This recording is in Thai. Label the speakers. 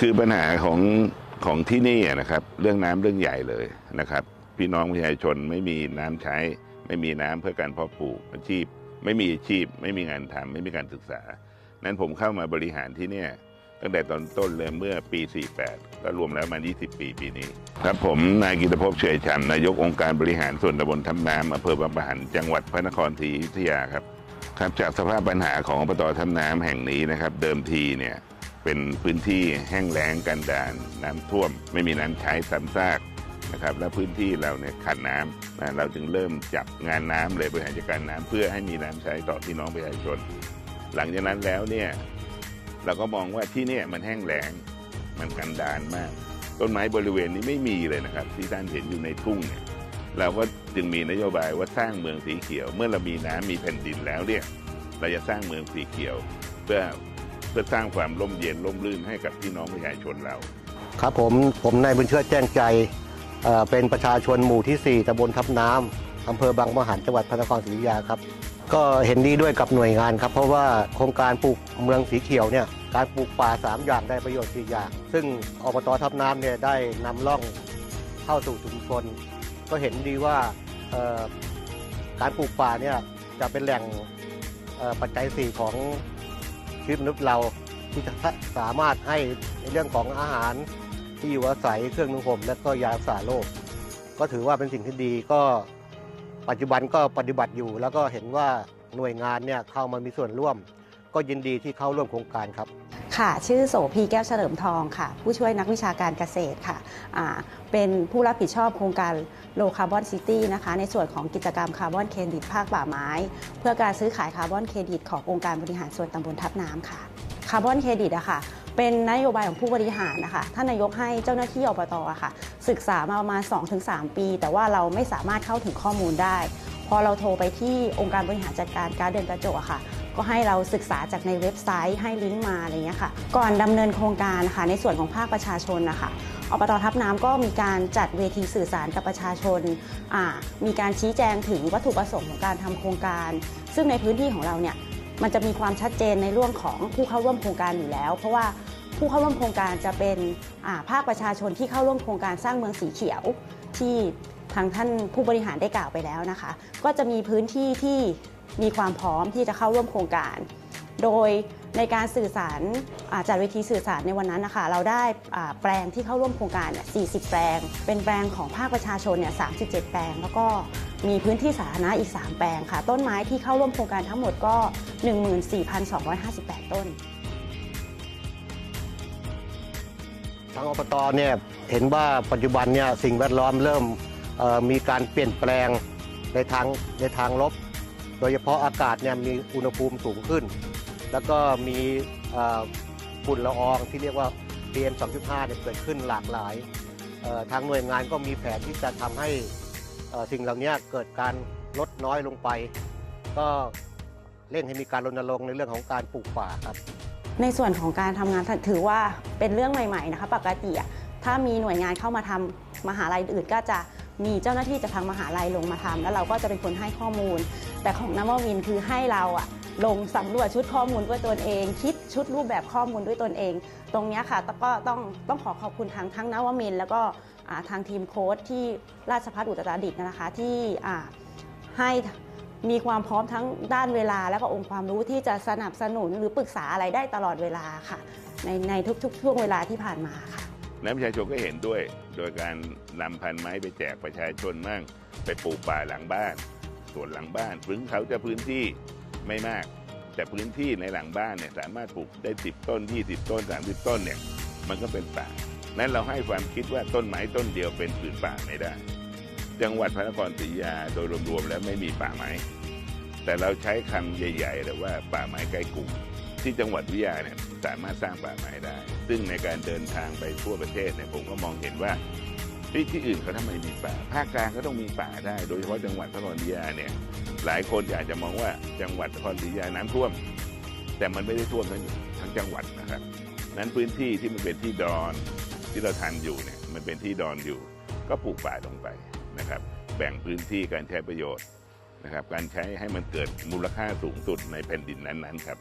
Speaker 1: คือปัญหาของของที่นี่อะนะครับ เรื่องน้ำเรื่องใหญ่เลยนะครับ พี่น้องประชาชนไม่มีน้ำใช้ ไม่มีน้ำเพื่อการเพาะปลูกอาชีพ ไม่มีอาชีพ ไม่มีงานทำไม่มีการศึกษา นั้นผมเข้ามาบริหารที่เนี่ยตั้งแต่ตอนต้นเลยเมื่อปี 48 ก็รวมแล้วมา 20 ปีปีนี้ ครับผมนายกิตภพเฉยชันนายกองค์การบริหารส่วนตำบลทำน้ำอำเภอบางปะหันจังหวัดพระนครศรีอยุธยาครับครับจากสภาพปัญหาของอบตทำน้ำแห่งนี้นะครับ เดิมทีเนี่ย เป็นพื้นที่แห้งแล้งกันดารน้ำท่วม ไม่มีน้ำใช้ซ้ำซากนะครับและพื้นที่เราเนี่ยขาดน้ำนะเราจึงเริ่มจับงานน้ำเลยบริหารจัดการน้ำเพื่อให้มีน้ำใช้ต่อพี่น้องประชาชน หลังจากนั้นแล้วเนี่ยเราก็มองว่าที่เนี่ยมันแห้งแล้งมันกันดารมาก ต้นไม้บริเวณนี้ไม่มีเลยนะครับ ที่ท่านเห็นอยู่ในทุ่งเนี่ยเราก็จึงมีนโยบายว่าสร้างเมืองสีเขียว เมื่อเรามีน้ำมีแผ่นดินแล้วเนี่ยเราจะสร้างเมืองสีเขียว เพื่อ พื่อสร้างความร่มเย็นร่มรื่นให้กับพี่น้องประชาชนเรา
Speaker 2: ครับผมผมนายบุญเชิดแจ้งใจเเป็นประชาชนหมู่ที่ 4ตำบลทับน้ำอำเภอบางมะหันจังหวัดพระนครศรีอยุธยาครับ ก็เห็นดีด้วยกับหน่วยงานครับ เพราะว่าโครงการปลูกเมืองสีเขียวเนี่ยการปลูกป่า 3 อย่างได้ประโยชน์4อย่าง ซึ่งอบตทับน้ำเนี่ยได้นำร่องเข้าสู่ชุมชน ก็เห็นดีว่าการปลูกป่าเนี่ยจะเป็นแหล่งปัจจัยสี่ของ ชีวิตมนุษย์เราที่จะสามารถให้ในเรื่องของอาหารที่อยู่อาศัยเครื่องนุ่งห่มและก็ยารักษาโรคก็ถือว่าเป็นสิ่งที่ดีก็ปัจจุบันก็ปฏิบัติอยู่ แล้วก็เห็นว่าหน่วยงานเนี่ยเข้ามามีส่วนร่วม ก็ยินดีที่เข้าร่วมโครงการครับ
Speaker 3: ค่ะ ชื่อโสพีแก้วเฉลิมทองค่ะ ผู้ช่วยนักวิชาการเกษตรค่ะอ่าเป็นผู้รับผิดชอบโครงการโลคาร์บอนซิตี้นะคะ ในส่วนของกิจกรรมคาร์บอนเครดิตภาคป่าไม้ เพื่อการซื้อขายคาร์บอนเครดิตขององค์การบริหารส่วนตำบลทับน้ำค่ะคาร์บอนเครดิตอะค่ะเป็นนโยบายของผู้บริหารนะคะท่านนายกให้เจ้าหน้าที่อบตอะค่ะ ศึกษามาประมาณ 2-3 ปี แต่ว่าเราไม่สามารถเข้าถึงข้อมูลได้ พอเราโทรไปที่องค์การบริหารจัดการการเดินกระจกอะค่ะ ก็ให้เราศึกษาจากในเว็บไซต์ให้ลิงก์มาอะไรเงี้ยค่ะ ก่อนดำเนินโครงการนะคะในส่วนของภาคประชาชนนะคะอบตทับน้ำก็มีการจัดเวทีสื่อสารกับประชาชน มีการชี้แจงถึงวัตถุประสงค์ของการทำโครงการ ซึ่งในพื้นที่ของเราเนี่ยมันจะมีความชัดเจนในเรื่องของผู้เข้าร่วมโครงการอยู่แล้ว เพราะว่าผู้เข้าร่วมโครงการจะเป็นภาคประชาชนที่เข้าร่วมโครงการสร้างเมืองสีเขียวที่ทางท่านผู้บริหารได้กล่าวไปแล้วนะคะ ก็จะมีพื้นที่ที่ มีความพร้อมที่จะเข้าร่วมโครงการ โดยในการสื่อสารอ่าจัดเวทีสื่อสารในวันนั้นนะคะเราได้แปลงที่เข้าร่วมโครงการเนี่ย40 แปลง เป็นแปลงของภาคประชาชนเนี่ย37 แปลง แล้วก็มีพื้นที่สาธารณะอีก 3 แปลงค่ะ ต้นไม้ที่เข้าร่วมโครงการทั้งหมดก็ 14,258 ต้น
Speaker 2: ทางอบตเนี่ยเห็นว่าปัจจุบันเนี่ยสิ่งแวดล้อมเริ่มมีการเปลี่ยนแปลงในทางในทางลบ โดยเฉพาะอากาศเนี่ยมีอุณหภูมิสูงขึ้น แล้วก็มีฝุ่นละอองที่เรียกว่า PM 2.5เนี่ยเกิดขึ้นหลากหลาย ทางหน่วยงานก็มีแผนที่จะทำให้สิ่งเหล่านี้เกิดการลดน้อยลงไป ก็เร่งให้มีการรณรงค์ในเรื่องของการปลูกป่าครับ
Speaker 3: ในส่วนของการทำงานถือว่าเป็นเรื่องใหม่ ๆ นะคะ ปกติถ้ามีหน่วยงานเข้ามาทำมหาลัยอื่นก็จะมีเจ้าหน้าที่จากทางมหาลัยลงมาทำแล้วเราก็จะเป็นคนให้ข้อมูล แต่ของน้ำมวินคือให้เราอะลงสำรวจชุดข้อมูลด้วยตนเอง คิดชุดรูปแบบข้อมูลด้วยตนเอง ตรงนี้ค่ะก็ต้องต้องขอขอบคุณทางทั้งนวมิน แล้วก็ทางทีมโค้ชที่ราชภัฏอุตรดิตถ์นะคะที่ให้มีความพร้อมทั้งด้านเวลา และก็องค์ความรู้ที่จะสนับสนุนหรือปรึกษาอะไรได้ตลอดเวลาค่ะ ในในทุกๆ ช่วงเวลาที่ผ่านมาค่ะ
Speaker 1: และประชาชนก็เห็นด้วย โดยการนำพันไม้ไปแจกประชาชนมั่ง ไปปลูกป่าหลังบ้าน ส่วนหลังบ้านถึงเขาจะพื้นที่ไม่มาก แต่พื้นที่ในหลังบ้านเนี่ยสามารถปลูกได้ 10 ต้น 20 ต้น 30 ต้นเนี่ยมันก็เป็นป่า นั้นเราให้ความคิดว่าต้นไม้ต้นเดียวเป็นผืนป่าไม่ได้ จังหวัดพระนครศรีอยุธยาโดยรวมๆแล้วไม่มีป่าไม้ แต่เราใช้คำใหญ่ๆเลยว่าป่าไม้ใกล้กรุงที่จังหวัดวิทยาเนี่ยสามารถสร้างป่าไม้ได้ ซึ่งในการเดินทางไปทั่วประเทศเนี่ยผมก็มองเห็นว่า ที่ที่อื่นเขาทำไมมีป่าภาคกลางก็ต้องมีป่าได้ โดยเฉพาะจังหวัดพระนครศรีอยุธยาเนี่ย หลายคนอยาจจะมองว่าจังหวัดนครศรีอยุธยาน้ำท่วม แต่มันไม่ได้ท่วมทั้งทั้งจังหวัดนะครับ นั้นพื้นที่ที่มันเป็นที่ดอนที่เราทันอยู่เนี่ยมันเป็นที่ดอนอยู่ ก็ปลูกป่าลงไปนะครับ แบ่งพื้นที่การใช้ประโยชน์นะครับ การใช้ให้มันเกิดมูลค่าสูงสุดในแผ่นดินนั้นๆครับ